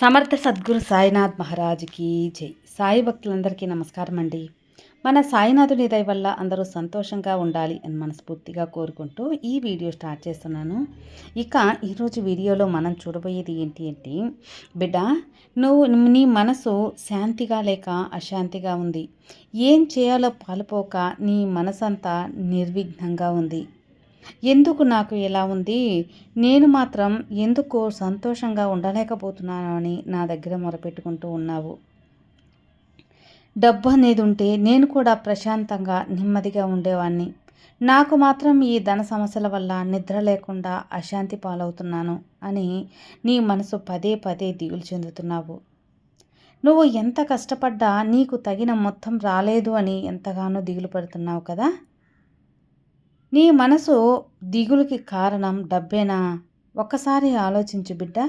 సమర్థ సద్గురు సాయినాథ్ మహారాజుకి జై. సాయి భక్తులందరికీ నమస్కారం అండి. మన సాయినాథుని దయ వల్ల అందరూ సంతోషంగా ఉండాలి అని మనస్ఫూర్తిగా కోరుకుంటూ ఈ వీడియో స్టార్ట్ చేస్తున్నాను. ఇక ఈరోజు వీడియోలో మనం చూడబోయేది ఏంటి అంటే బిడ్డ నువ్వు నీ మనసు శాంతిగా లేక అశాంతిగా ఉంది. ఏం చేయాలో పాలుపోక నీ మనసంతా నిర్విఘ్నంగా ఉంది. ఎందుకు నాకు ఎలా ఉంది? నేను మాత్రం ఎందుకు సంతోషంగా ఉండలేకపోతున్నాను అని నా దగ్గర మొరపెట్టుకుంటూ ఉన్నావు. డబ్బు అనేది ఉంటే నేను కూడా ప్రశాంతంగా నెమ్మదిగా ఉండేవాణ్ణి. నాకు మాత్రం ఈ ధన సమస్యల వల్ల నిద్ర లేకుండా అశాంతి పాలవుతున్నాను అని నీ మనసు పదే పదే దిగులు చెందుతున్నావు. నువ్వు ఎంత కష్టపడ్డా నీకు తగిన మొత్తం రాలేదు అని ఎంతగానో దిగులు పడుతున్నావు కదా? నీ మనసు దిగులుకి కారణం డబ్బేనా? ఒక్కసారి ఆలోచించు బిడ్డ.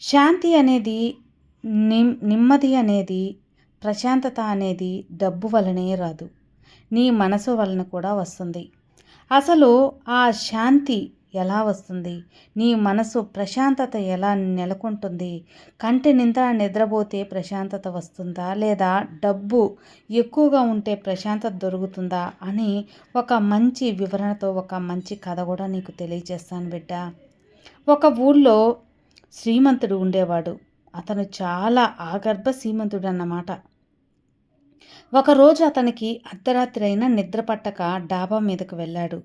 శాంతి అనేది నిమ్ నెమ్మది అనేది ప్రశాంతత అనేది డబ్బు వలనే రాదు. నీ మనసు వలన కూడా వస్తుంది. అసలు ఆ శాంతి ఎలా వస్తుంది? నీ మనసు ప్రశాంతత ఎలా నెలకొంటుంది? కంటి నింద నిద్రపోతే ప్రశాంతత వస్తుందా? లేదా డబ్బు ఎక్కువగా ఉంటే ప్రశాంతత దొరుకుతుందా? అని ఒక మంచి వివరణతో ఒక మంచి కథ కూడా నీకు తెలియజేస్తాను బిడ్డ. ఒక ఊళ్ళో శ్రీమంతుడు ఉండేవాడు. అతను చాలా ఆగర్భ శ్రీమంతుడు అన్నమాట ఒకరోజు అతనికి అర్ధరాత్రి అయినా నిద్ర పట్టక డాబా మీదకు వెళ్ళాడు.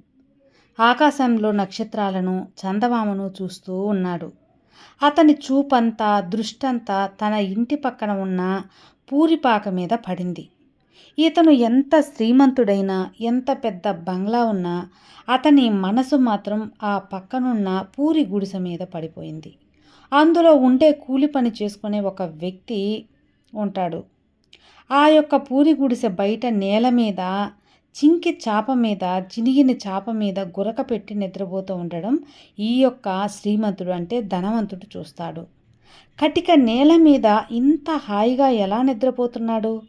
ఆకాశంలో నక్షత్రాలను చందమామను చూస్తూ ఉన్నాడు. అతని చూపంతా దృష్టంతా తన ఇంటి పక్కన ఉన్న పూరిపాక మీద పడింది. ఇతను ఎంత శ్రీమంతుడైనా ఎంత పెద్ద బంగ్లా ఉన్నా అతని మనసు మాత్రం ఆ పక్కనున్న పూరి గుడిసె మీద పడిపోయింది. అందులో ఉండే కూలి పని చేసుకునే ఒక వ్యక్తి ఉంటాడు. ఆ యొక్క పూరి గుడిసె బయట నేల మీద చింకి చాప మీద చినిగిన చాప మీద గురక పెట్టి నిద్రపోతూ ఉండడం ఈ యొక్క శ్రీమంతుడు అంటే ధనవంతుడు చూస్తాడు. కటిక నేల మీద ఇంత హాయిగా ఎలా నిద్రపోతున్నాడు?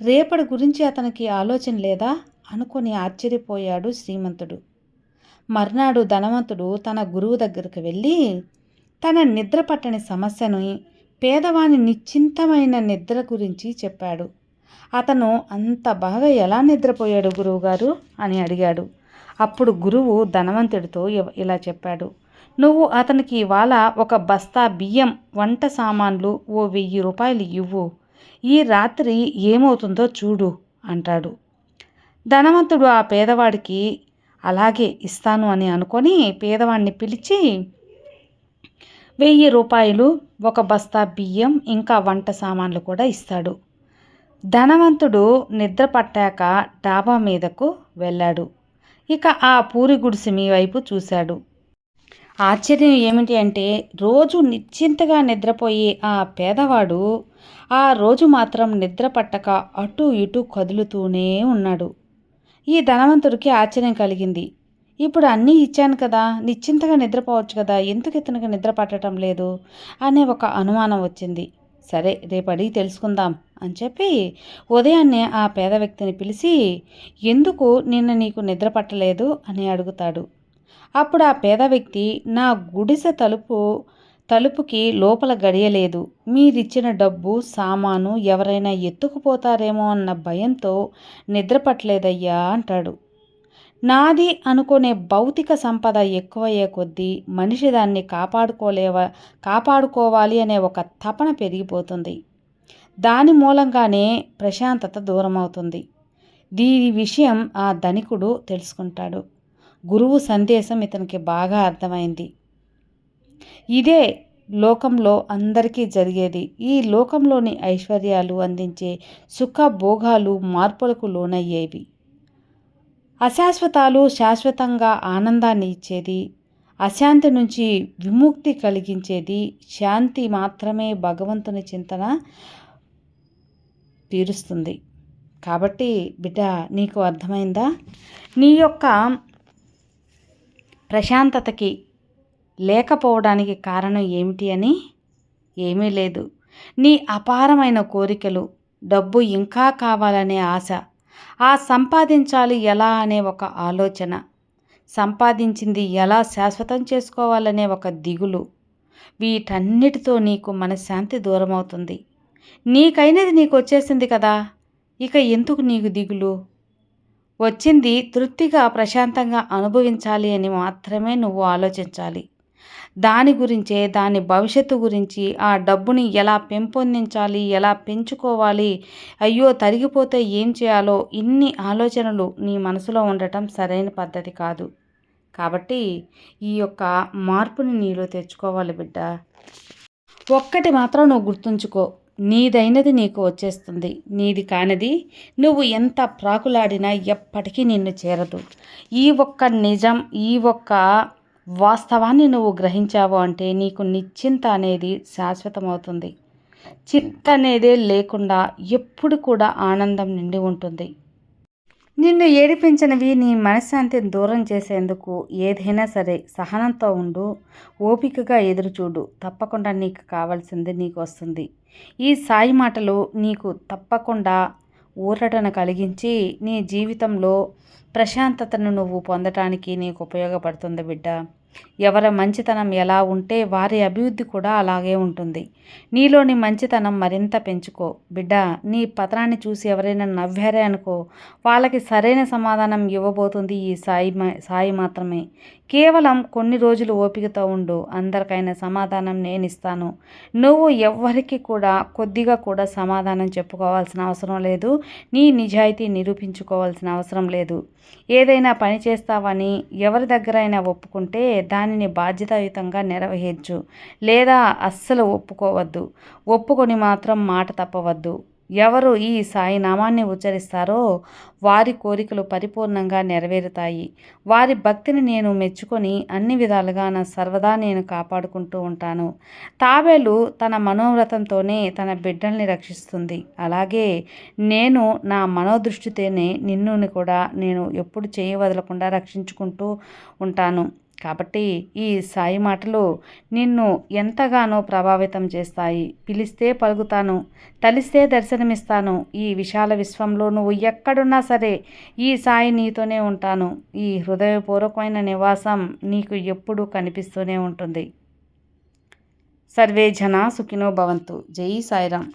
రేపటి గురించి అతనికి ఆలోచన లేదా? అనుకొని ఆశ్చర్యపోయాడు శ్రీమంతుడు. మర్నాడు ధనవంతుడు తన గురువు దగ్గరకు వెళ్ళి తన నిద్ర పట్టని సమస్యను పేదవాని నిశ్చింతమైన నిద్ర గురించి చెప్పాడు. అతను అంత బాగా ఎలా నిద్రపోయాడు గురువుగారు అని అడిగాడు. అప్పుడు గురువు ధనవంతుడితో ఇలా చెప్పాడు. నువ్వు అతనికి ఇవాళ ఒక బస్తా బియ్యం వంట సామాన్లు ఓ వెయ్యి రూపాయలు ఇవ్వు. ఈ రాత్రి ఏమవుతుందో చూడు అంటాడు. ధనవంతుడు ఆ పేదవాడికి అలాగే ఇస్తాను అని అనుకొని పేదవాడిని పిలిచి వెయ్యి రూపాయలు ఒక బస్తా బియ్యం ఇంకా వంట సామాన్లు కూడా ఇస్తాడు. ధనవంతుడు నిద్ర పట్టాక డాబా మీదకు వెళ్ళాడు. ఇక ఆ పూరి గుడిసెమి వైపు చూశాడు. ఆశ్చర్యం ఏమిటి అంటే రోజు నిశ్చింతగా నిద్రపోయే ఆ పేదవాడు ఆ రోజు మాత్రం నిద్ర పట్టక అటు ఇటు కదులుతూనే ఉన్నాడు. ఈ ధనవంతుడికి ఆశ్చర్యం కలిగింది. ఇప్పుడు అన్నీ ఇచ్చాను కదా నిశ్చింతగా నిద్రపోవచ్చు కదా ఎందుకు ఇతనికి నిద్ర పట్టడం లేదు? అనే ఒక అనుమానం వచ్చింది. సరే రేపు అడిగి తెలుసుకుందాం అని చెప్పి ఉదయాన్నే ఆ పేద వ్యక్తిని పిలిచి ఎందుకు నిన్న నీకు నిద్ర పట్టలేదు? అని అడుగుతాడు. అప్పుడు ఆ పేద వ్యక్తి నా గుడిసె తలుపు తలుపుకి లోపల గడియలేదు. మీరిచ్చిన డబ్బు సామాను ఎవరైనా ఎత్తుకుపోతారేమో అన్న భయంతో నిద్ర పట్టలేదయ్యా అంటాడు. నాది అనుకునే భౌతిక సంపద ఎక్కువయ్యే కొద్దీ మనిషి దాన్ని కాపాడుకోలేవ కాపాడుకోవాలి అనే ఒక తపన పెరిగిపోతుంది. దాని మూలంగానే ప్రశాంతత దూరం అవుతుంది దీని విషయం ఆ ధనికుడు తెలుసుకుంటాడు. గురువు సందేశం ఇతనికి బాగా అర్థమైంది. ఇదే లోకంలో అందరికీ జరిగేది. ఈ లోకంలోని ఐశ్వర్యాలు అందించే సుఖ భోగాలు మార్పులకు లోనయ్యేవి. అశాశ్వతాలు శాశ్వతంగా ఆనందాన్ని ఇచ్చేది అశాంతి నుంచి విముక్తి కలిగించేది శాంతి మాత్రమే భగవంతుని చింతన తీరుస్తుంది. కాబట్టి బిడ్డ నీకు అర్థమైందా? నీ యొక్క ప్రశాంతతకి లేకపోవడానికి కారణం ఏమిటి అని? ఏమీ లేదు. నీ అపారమైన కోరికలు డబ్బు ఇంకా కావాలనే ఆశ ఆ సంపాదించాలి ఎలా అనే ఒక ఆలోచన. సంపాదించింది ఎలా శాశ్వతం చేసుకోవాలనే ఒక దిగులు. వీటన్నిటితో నీకు మనశ్శాంతి దూరమవుతుంది. నీకైనది నీకు వచ్చేసింది కదా ఇక ఎందుకు నీకు దిగులు? వచ్చింది తృప్తిగా ప్రశాంతంగా అనుభవించాలి అని మాత్రమే నువ్వు ఆలోచించాలి. దాని గురించే దాని భవిష్యత్తు గురించి ఆ డబ్బుని ఎలా పెంపొందించాలి ఎలా పెంచుకోవాలి అయ్యో తరిగిపోతే ఏం చేయాలో ఇన్ని ఆలోచనలు నీ మనసులో ఉండటం సరైన పద్ధతి కాదు. కాబట్టి ఈ యొక్క మార్పుని నీలో తెచ్చుకోవాలి బిడ్డ. ఒక్కటి మాత్రం నువ్వు గుర్తుంచుకో. నీదైనది నీకు వచ్చేస్తుంది. నీది కానిది నువ్వు ఎంత ప్రాకులాడినా ఎప్పటికీ నిన్ను చేరదు. ఈ ఒక్క నిజం ఈ ఒక్క వాస్తవాన్ని నువ్వు గ్రహించావు అంటే నీకు నిశ్చింత అనేది శాశ్వతమవుతుంది. చింత అనేదే లేకుండా ఎప్పుడు కూడా ఆనందం నిండి ఉంటుంది. నిన్ను ఏడిపించినవి నీ మనశ్శాంతిని దూరం చేసేందుకు ఏదైనా సరే సహనంతో ఉండు ఓపికగా ఎదురుచూడు తప్పకుండా నీకు కావాల్సింది నీకు వస్తుంది. ఈ సాయి మాటలు నీకు తప్పకుండా ఊరటను కలిగించి నీ జీవితంలో ప్రశాంతతను నువ్వు పొందటానికి నీకు ఉపయోగపడుతుంది బిడ్డ. ఎవరి మంచితనం ఎలా ఉంటే వారి అభివృద్ధి కూడా అలాగే ఉంటుంది. నీలోని మంచితనం మరింత పెంచుకో. బిడ్డ నీ పత్రాన్ని చూసి ఎవరైనా నవ్వారే అనుకో. వాళ్ళకి సరైన సమాధానం ఇవ్వబోతుంది ఈ సాయి సాయి మాత్రమే. కేవలం కొన్ని రోజులు ఓపికతో ఉండు. అందరికైనా సమాధానం నేను ఇస్తాను. నువ్వు ఎవ్వరికి కూడా కొద్దిగా కూడా సమాధానం చెప్పుకోవాల్సిన అవసరం లేదు. నీ నిజాయితీ నిరూపించుకోవాల్సిన అవసరం లేదు. ఏదైనా పని చేస్తావని ఎవరి దగ్గరైనా ఒప్పుకుంటే దానిని బాధ్యతాయుతంగా నెరవేర్చు లేదా అస్సలు ఒప్పుకోవద్దు. ఒప్పుకొని మాత్రం మాట తప్పవద్దు. ఎవరు ఈ సాయి నామాన్ని ఉచ్చరిస్తారో వారి కోరికలు పరిపూర్ణంగా నెరవేరుతాయి. వారి భక్తిని నేను మెచ్చుకొని అన్ని విధాలుగా నా సర్వదా నేను కాపాడుకుంటూ ఉంటాను. తాబేలు తన మనోవ్రతంతోనే తన బిడ్డల్ని రక్షిస్తుంది. అలాగే నేను నా మనోదృష్టితోనే నిన్నుని కూడా నేను ఎప్పుడు చేయవదలకుండా రక్షించుకుంటూ ఉంటాను. కాబట్టి ఈ సాయి మాటలు నిన్ను ఎంతగానో ప్రభావితం చేస్తాయి. పిలిస్తే పలుకుతాను తలిస్తే దర్శనమిస్తాను. ఈ విశాల విశ్వంలో నువ్వు ఎక్కడున్నా సరే ఈ సాయి నీతోనే ఉంటాను. ఈ హృదయపూర్వకమైన నివాసం నీకు ఎప్పుడూ కనిపిస్తూనే ఉంటుంది. సర్వే జన సుఖినో భవంతు. జై సాయిరామ్.